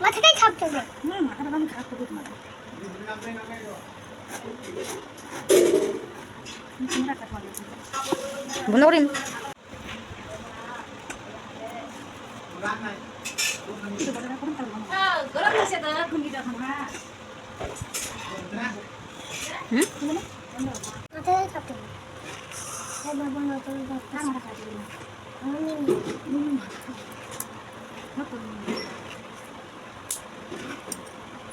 মাথাটাই ছাপ দেবে না মাথাটা আমি খারাপ করে তোমার। বন্ধ করিম। তখন হ্যাঁ। হুম।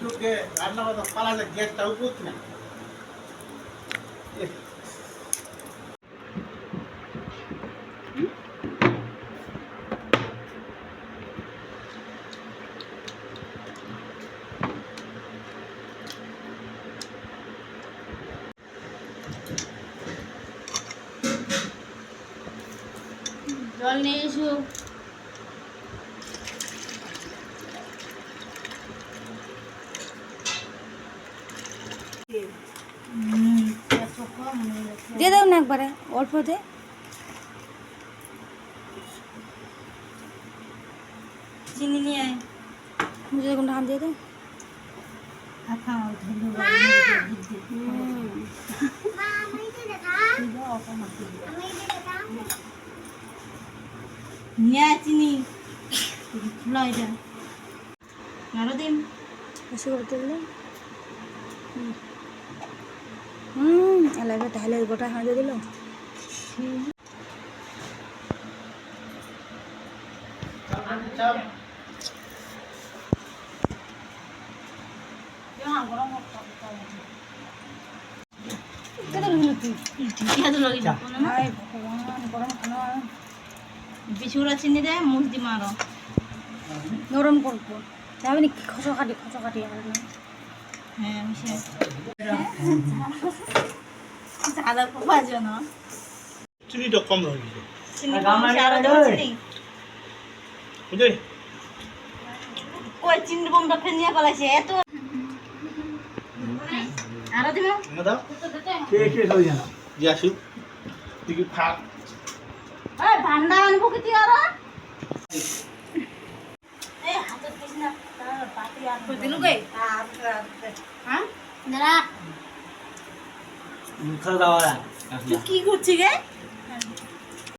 કે રાતના તો પાલા ગેસ તો ઉભું જ ને Donation. দিয়ে দাও না একবারে অল্প দে। চিনি নিয়ে আয়। মুঝে হাত দিয়ে দে। চিনি। আরও দিন। বেশি করে দিলে হুম। এলাকা তাহলে গোটা হাঁড়ে দিল? বিছুরা চিনি দে মুখ দি মারো। নরম করব যাবে না? খসো কাটি খসো কাটি হ্যাঁ? মিশে ঝালা পোপা জন চিনিটা কম হয়ে চিনি কম আরও দেবো চিনি? বুঝলি? কই চিনি বোমটা ফের নিয়ে পালাইছে এত আরও দিব? দাদা কে কে হয়ে জানা? যাসু তুই কি ফাক এই ভান্ডা আনব কি তুই আরও? এই হাতত দিস না পাতি আর দিলু গে হ্যাঁ দাঁড়া দাওয়া তুই কি করছি গে? হ্যাঁ।